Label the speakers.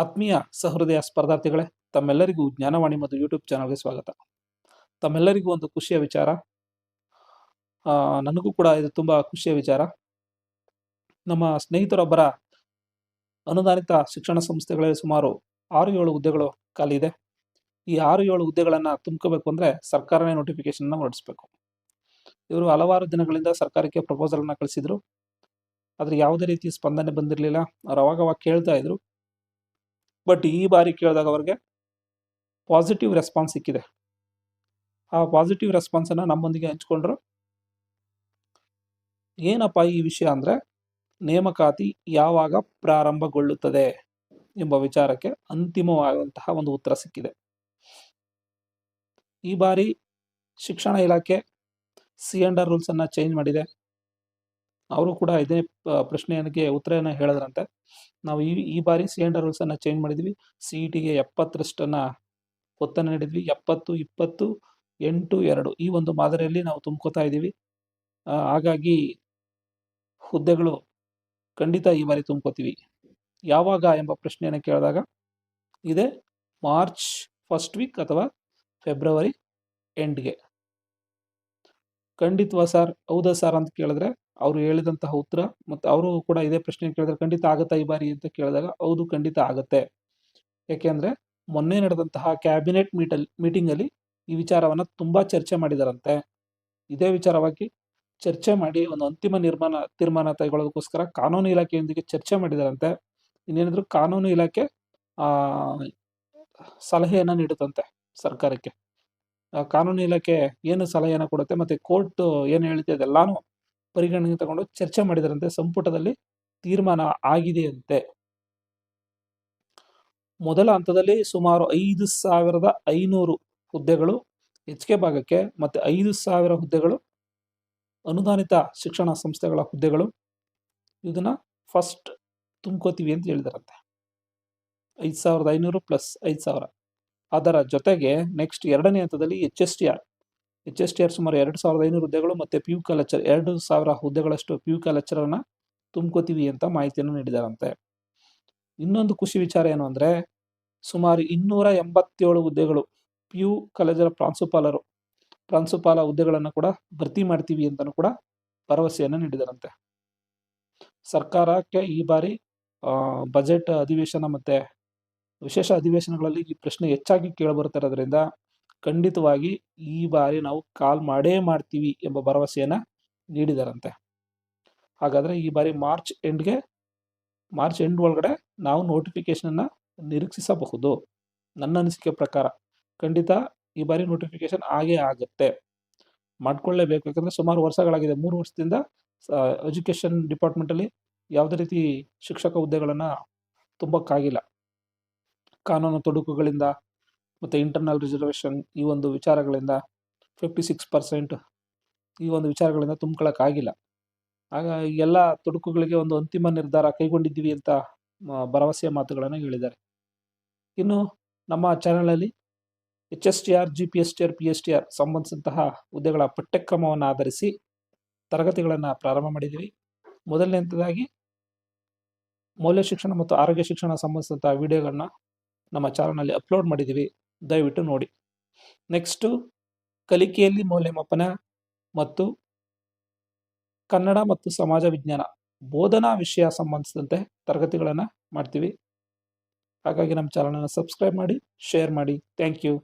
Speaker 1: ಆತ್ಮೀಯ ಸಹೃದಯ ಸ್ಪರ್ಧಾರ್ಥಿಗಳೇ, ತಮ್ಮೆಲ್ಲರಿಗೂ ಜ್ಞಾನವಾಣಿ ಮತ್ತು ಯೂಟ್ಯೂಬ್ ಚಾನಲ್ಗೆ ಸ್ವಾಗತ. ತಮ್ಮೆಲ್ಲರಿಗೂ ಒಂದು ಖುಷಿಯ ವಿಚಾರ. ನನಗೂ ಕೂಡ ಇದು ತುಂಬ ಖುಷಿಯ ವಿಚಾರ. ನಮ್ಮ ಸ್ನೇಹಿತರೊಬ್ಬರ ಅನುದಾನಿತ ಶಿಕ್ಷಣ ಸಂಸ್ಥೆಗಳಲ್ಲಿ ಸುಮಾರು ಆರು ಏಳು ಹುದ್ದೆಗಳು ಖಾಲಿ ಇದೆ. ಈ ಆರು ಏಳು ಹುದ್ದೆಗಳನ್ನು ತುಂಬ್ಕೋಬೇಕು ಅಂದರೆ ಸರ್ಕಾರನೇ ನೋಟಿಫಿಕೇಶನ್ನ ಹೊರಡಿಸಬೇಕು. ಇವರು ಹಲವಾರು ದಿನಗಳಿಂದ ಸರ್ಕಾರಕ್ಕೆ ಪ್ರಪೋಸಲನ್ನು ಕಳಿಸಿದ್ರು. ಆದರೆ ಯಾವುದೇ ರೀತಿ ಸ್ಪಂದನೆ ಬಂದಿರಲಿಲ್ಲ. ಅವ್ರು ಅವಾಗವಾಗ ಅವಾಗ ಕೇಳ್ತಾ ಇದ್ರು. ಬಟ್ ಈ ಬಾರಿ ಕೇಳಿದಾಗ ಅವ್ರಿಗೆ ಪಾಸಿಟಿವ್ ರೆಸ್ಪಾನ್ಸ್ ಸಿಕ್ಕಿದೆ. ಆ ಪಾಸಿಟಿವ್ ರೆಸ್ಪಾನ್ಸನ್ನು ನಮ್ಮೊಂದಿಗೆ ಹಂಚ್ಕೊಂಡ್ರು. ಏನಪ್ಪ ಈ ವಿಷಯ ಅಂದರೆ ನೇಮಕಾತಿ ಯಾವಾಗ ಪ್ರಾರಂಭಗೊಳ್ಳುತ್ತದೆ ಎಂಬ ವಿಚಾರಕ್ಕೆ ಅಂತಿಮವಾದಂತಹ ಒಂದು ಉತ್ತರ ಸಿಕ್ಕಿದೆ. ಈ ಬಾರಿ ಶಿಕ್ಷಣ ಇಲಾಖೆ ಸಿ ರೂಲ್ಸ್ ರೂಲ್ಸನ್ನು ಚೇಂಜ್ ಮಾಡಿದೆ. ಅವರು ಕೂಡ ಇದೇ ಪ್ರಶ್ನೆಗೆ ಉತ್ತರನ ಹೇಳಿದ್ರಂತೆ. ನಾವು ಈ ಈ ಬಾರಿ ಸಿ ಆರ್ ರೂಲ್ಸನ್ನು ಚೇಂಜ್ ಮಾಡಿದ್ವಿ. ಸಿ ಇ ಟಿಗೆ ಎಪ್ಪತ್ತರಷ್ಟನ್ನು ಒತ್ತನ್ನು ನೀಡಿದ್ವಿ. ಎಪ್ಪತ್ತು, ಇಪ್ಪತ್ತು, ಎಂಟು, ಎರಡು ಈ ಒಂದು ಮಾದರಿಯಲ್ಲಿ ನಾವು ತುಂಬ್ಕೋತಾ ಇದ್ದೀವಿ. ಹಾಗಾಗಿ ಹುದ್ದೆಗಳು ಖಂಡಿತ ಈ ಬಾರಿ ತುಂಬ್ಕೋತೀವಿ. ಯಾವಾಗ ಎಂಬ ಪ್ರಶ್ನೆಯನ್ನು ಕೇಳಿದಾಗ ಇದೆ ಮಾರ್ಚ್ ಫಸ್ಟ್ ವೀಕ್ ಅಥವಾ ಫೆಬ್ರವರಿ ಎಂಡ್ಗೆ ಖಂಡಿತವಾ ಸರ್, ಹೌದಾ ಸರ್ ಅಂತ ಕೇಳಿದ್ರೆ ಅವರು ಹೇಳಿದಂತಹ ಉತ್ತರ ಮತ್ತು ಅವರು ಕೂಡ ಇದೇ ಪ್ರಶ್ನೆ ಕೇಳಿದ್ರೆ ಖಂಡಿತ ಆಗುತ್ತಾ ಈ ಬಾರಿ ಅಂತ ಕೇಳಿದಾಗ ಹೌದು ಖಂಡಿತ ಆಗುತ್ತೆ. ಯಾಕೆಂದ್ರೆ ಮೊನ್ನೆ ನಡೆದಂತಹ ಕ್ಯಾಬಿನೆಟ್ ಮೀಟಲ್ ಮೀಟಿಂಗಲ್ಲಿ ಈ ವಿಚಾರವನ್ನು ತುಂಬಾ ಚರ್ಚೆ ಮಾಡಿದಾರಂತೆ. ಇದೇ ವಿಚಾರವಾಗಿ ಚರ್ಚೆ ಮಾಡಿ ಒಂದು ಅಂತಿಮ ನಿರ್ಮಾಣ ತೀರ್ಮಾನ ತಗೊಳ್ಳೋದಕ್ಕೋಸ್ಕರ ಕಾನೂನು ಇಲಾಖೆಯೊಂದಿಗೆ ಚರ್ಚೆ ಮಾಡಿದಾರಂತೆ. ಇನ್ನೇನಿದ್ರು ಕಾನೂನು ಇಲಾಖೆ ಆ, ಸಲಹೆಯನ್ನು ನೀಡುತ್ತಂತೆ ಸರ್ಕಾರಕ್ಕೆ. ಕಾನೂನು ಇಲಾಖೆ ಏನು ಸಲಹೆಯನ್ನು ಕೊಡುತ್ತೆ ಮತ್ತೆ ಕೋರ್ಟ್ ಏನು ಹೇಳುತ್ತೆ ಅದೆಲ್ಲಾನು ಪರಿಗಣನೆಗೆ ತಗೊಂಡು ಚರ್ಚೆ ಮಾಡಿದರಂತೆ, ಸಂಪುಟದಲ್ಲಿ ತೀರ್ಮಾನ ಆಗಿದೆಯಂತೆ ಮೊದಲ ಹಂತದಲ್ಲಿ ಸುಮಾರು ಐದು ಸಾವಿರದ ಐನೂರು ಹುದ್ದೆಗಳು ಕೆ ಭಾಗಕ್ಕೆ ಮತ್ತೆ ಐದು ಸಾವಿರ ಹುದ್ದೆಗಳು ಅನುದಾನಿತ ಶಿಕ್ಷಣ ಸಂಸ್ಥೆಗಳ ಹುದ್ದೆಗಳು. ಇದನ್ನ ಫಸ್ಟ್ ತುಂಬ್ಕೋತೀವಿ ಅಂತ ಹೇಳಿದಾರಂತೆ. ಐದು ಸಾವಿರದ ಐನೂರು ಪ್ಲಸ್ ಐದು ಸಾವಿರ. ಅದರ ಜೊತೆಗೆ ನೆಕ್ಸ್ಟ್ ಎರಡನೇ ಹಂತದಲ್ಲಿ H S T R. H S T R ಸುಮಾರು ಎರಡು ಸಾವಿರದ ಐನೂರು ಹುದ್ದೆಗಳು ಮತ್ತು ಪಿ ಯು ಲೆಕ್ಚರ್ ಎರಡು ಸಾವಿರ ಹುದ್ದೆಗಳಷ್ಟು ಪಿ ಯು ಲೆಕ್ಚರನ್ನು ತುಂಬ್ಕೋತೀವಿ ಅಂತ ಮಾಹಿತಿಯನ್ನು ನೀಡಿದಾರಂತೆ ಇನ್ನೊಂದು ಖುಷಿ ವಿಚಾರ ಏನು ಅಂದರೆ, ಸುಮಾರು ಇನ್ನೂರ ಎಂಬತ್ತೇಳು ಹುದ್ದೆಗಳು ಪಿ ಯು ಕಾಲೇಜರ ಪ್ರಾಂಶುಪಾಲರು, ಪ್ರಾಂಶುಪಾಲ ಹುದ್ದೆಗಳನ್ನು ಕೂಡ ಭರ್ತಿ ಮಾಡ್ತೀವಿ ಅಂತಲೂ ಕೂಡ ಭರವಸೆಯನ್ನು ನೀಡಿದರಂತೆ ಸರ್ಕಾರಕ್ಕೆ ಈ ಬಾರಿ ಬಜೆಟ್ ಅಧಿವೇಶನ ಮತ್ತೆ ವಿಶೇಷ ಅಧಿವೇಶನಗಳಲ್ಲಿ ಈ ಪ್ರಶ್ನೆ ಹೆಚ್ಚಾಗಿ ಕೇಳಿಬರುತ್ತಿರೋದ್ರಿಂದ ಖಂಡಿತವಾಗಿ ಈ ಬಾರಿ ನಾವು ಕಾಲ್ ಮಾಡೇ ಮಾಡ್ತೀವಿ ಎಂಬ ಭರವಸೆಯನ್ನು ನೀಡಿದಾರಂತೆ. ಹಾಗಾದರೆ ಈ ಬಾರಿ ಮಾರ್ಚ್ ಎಂಡ್ಗೆ ಮಾರ್ಚ್ ಎಂಡ್ ಒಳಗಡೆ ನಾವು ನೋಟಿಫಿಕೇಷನನ್ನು ನಿರೀಕ್ಷಿಸಬಹುದು. ನನ್ನ ಅನಿಸಿಕೆ ಪ್ರಕಾರ ಖಂಡಿತ ಈ ಬಾರಿ ನೋಟಿಫಿಕೇಶನ್ ಆಗೇ ಆಗುತ್ತೆ. ಮಾಡ್ಕೊಳ್ಳೇಬೇಕು. ಯಾಕಂದರೆ ಸುಮಾರು ವರ್ಷಗಳಾಗಿದೆ. ಮೂರು ವರ್ಷದಿಂದ ಎಜುಕೇಷನ್ ಡಿಪಾರ್ಟ್ಮೆಂಟಲ್ಲಿ ಯಾವುದೇ ರೀತಿ ಶಿಕ್ಷಕ ಹುದ್ದೆಗಳನ್ನು ತುಂಬಕ್ಕಾಗಿಲ್ಲ. ಕಾನೂನು ತೊಡಕುಗಳಿಂದ ಮತ್ತು ಇಂಟರ್ನಲ್ ರಿಸರ್ವೇಷನ್ ಈ ಒಂದು ವಿಚಾರಗಳಿಂದ ಫಿಫ್ಟಿ ಸಿಕ್ಸ್ ಪರ್ಸೆಂಟ್ ಈ ಒಂದು ವಿಚಾರಗಳಿಂದ ತುಂಬ್ಕೊಳ್ಳೋಕ್ಕಾಗಿಲ್ಲ ಆಗ ಎಲ್ಲ ತುಡುಕುಗಳಿಗೆ ಒಂದು ಅಂತಿಮ ನಿರ್ಧಾರ ಕೈಗೊಂಡಿದ್ದೀವಿ ಅಂತ ಭರವಸೆಯ ಮಾತುಗಳನ್ನು ಹೇಳಿದ್ದಾರೆ. ಇನ್ನು ನಮ್ಮ ಚಾನಲಲ್ಲಿ H S T R G P S T R P S T R ಸಂಬಂಧಿಸಿದಂತಹ ಹುದ್ದೆಗಳ ಪಠ್ಯಕ್ರಮವನ್ನು ಆಧರಿಸಿ ತರಗತಿಗಳನ್ನು ಪ್ರಾರಂಭ ಮಾಡಿದ್ದೀವಿ. ಮೊದಲನೇ ಹಂತದಾಗಿ ಮೌಲ್ಯ ಶಿಕ್ಷಣ ಮತ್ತು ಆರೋಗ್ಯ ಶಿಕ್ಷಣ ಸಂಬಂಧಿಸಿದಂತಹ ವಿಡಿಯೋಗಳನ್ನ ನಮ್ಮ ಚಾನಲ್ನಲ್ಲಿ ಅಪ್ಲೋಡ್ ಮಾಡಿದ್ದೀವಿ. ದಯವಿಟ್ಟು ನೋಡಿ. ನೆಕ್ಸ್ಟು ಕಲಿಕೆಯಲ್ಲಿ ಮೌಲ್ಯಮಾಪನ ಮತ್ತು ಕನ್ನಡ ಮತ್ತು ಸಮಾಜ ವಿಜ್ಞಾನ, ಬೋಧನಾ ವಿಷಯ ಸಂಬಂಧಿಸಿದಂತೆ ತರಗತಿಗಳನ್ನು ಮಾಡ್ತೀವಿ. ಹಾಗಾಗಿ ನಮ್ಮ ಚಾನಲನ್ನು ಸಬ್ಸ್ಕ್ರೈಬ್ ಮಾಡಿ ಶೇರ್ ಮಾಡಿ. Thank you